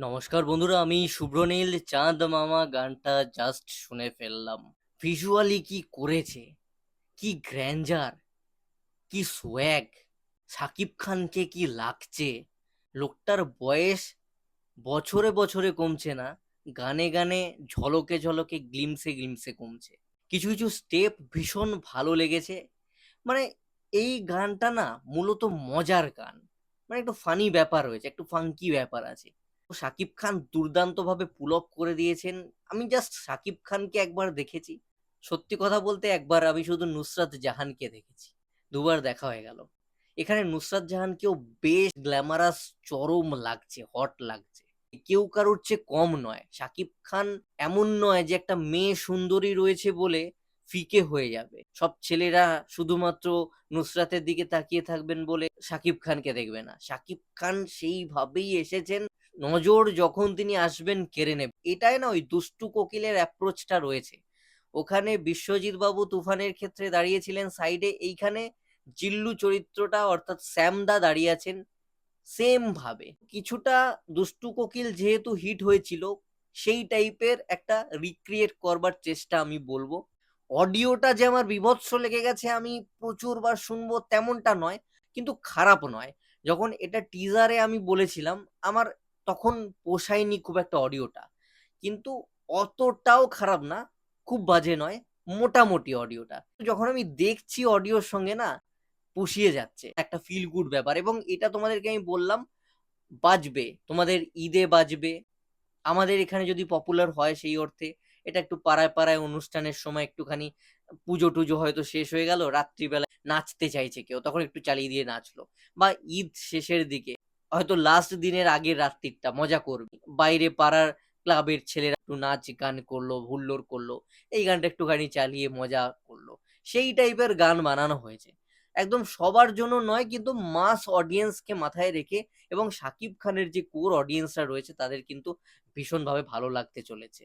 নমস্কার বন্ধুরা, আমি শুভ্রনীল চাঁদ মামা, গানটা জাস্ট শুনে ফেললাম। ভিজুয়ালি কি করেছে? কি গ্র্যান্ডার কি সোয়াগ সাকিব খানকে কি লাগছে? লোকটার বয়স বছরে বছরে কমছে না, গানে গানে ঝলকে ঝলকে গ্লিমসে গ্লিমসে কমছে। কিছু কিছু স্টেপ ভীষণ ভালো লেগেছে। মানে এই গানটা না মূলত মজার গান। মানে একটু ফানি ব্যাপার রয়েছে একটু ফাঙ্কি ব্যাপার আছে। শাকিব খান দুর্দান্তভাবে পুল অফ করে দিয়েছেন। আমি জাস্ট সাকিব খানকে একবার দেখেছি। সত্যি কথা বলতে একবার আমি শুধু নুসরাত জাহানকে দেখেছি। দুবার দেখা হয়ে গেল। এখানে নুসরাত জাহানকেও বেশ গ্ল্যামারাস চরম লাগছে হট লাগছে। কেউ কারোর চেয়ে কম নয়। সাকিব খান এমন নয় যে একটা মেয়ে সুন্দরী রয়েছে বলে ফিকে হয়ে যাবে। সব ছেলেরা শুধুমাত্র নুসরাতের দিকে তাকিয়ে থাকবেন বলে শাকিব খানকে দেখবে না। শাকিব খান সেইভাবেই এসেছেন, নজর যখন তিনি আসবেন কেড়ে নেবে। এটাই না, ওই দুষ্টু কোকিলের অ্যাপ্রোচটা রয়েছে। ওখানে বিশ্বজিৎ বাবু তুফানের ক্ষেত্রে দাঁড়িয়েছিলেন সাইডে এইখানে জিল্লু চরিত্রটা, অর্থাৎ শ্যামদা দাঁড়িয়ে আছেন সেম ভাবে কিছুটা দুষ্টু কোকিল যেহেতু হিট হয়েছিল, সেই টাইপের একটা রিক্রিয়েট করবার চেষ্টা আমি বলব। অডিওটা যে আমার বিভৎস লেগে গেছে, আমি প্রচুর বার শুনব তেমনটা নয়, কিন্তু খারাপ নয়। যখন এটা টিজারে আমি বলেছিলাম, আমার তখন পোষায়নি খুব একটা অডিওটা। কিন্তু অতটাও খারাপ না, খুব বাজে নয়, মোটামুটি অডিওটা। যখন আমি দেখছি অডিওর সঙ্গে না, পুষিয়ে যাচ্ছে, একটা ফিল গুড ব্যাপার। এবং এটা তোমাদেরকে আমি বললাম, বাজবে, তোমাদের ঈদে বাজবে। আমাদের এখানে যদি পপুলার হয় সেই অর্থে এটা একটু পাড়ায় পাড়ায় অনুষ্ঠানের সময় একটুখানি পুজো টুজো হয়তো শেষ হয়ে গেল, রাত্রিবেলা নাচতে চাইছে কেউ, তখন একটু চালিয়ে দিয়ে নাচলো। বা ঈদ শেষের দিকে, হয়তো লাস্ট দিনের আগের রাত্রিটা মজা করবে। বাইরে পাড়ার ক্লাবের ছেলেরা একটু নাচ গান করল, হুল্লোড় করল, এই গানটা একটুখানি চালিয়ে মজা করল। সেই টাইপের গান বানানো হয়েছে। একদম সবার জন্য নয়, কিন্তু মাস অডিয়েন্সকে মাথায় রেখে এবং শাকিব খানের যে কোর অডিয়েন্সরা রয়েছে, তাদের কিন্তু ভীষণভাবে ভালো লাগতে চলেছে।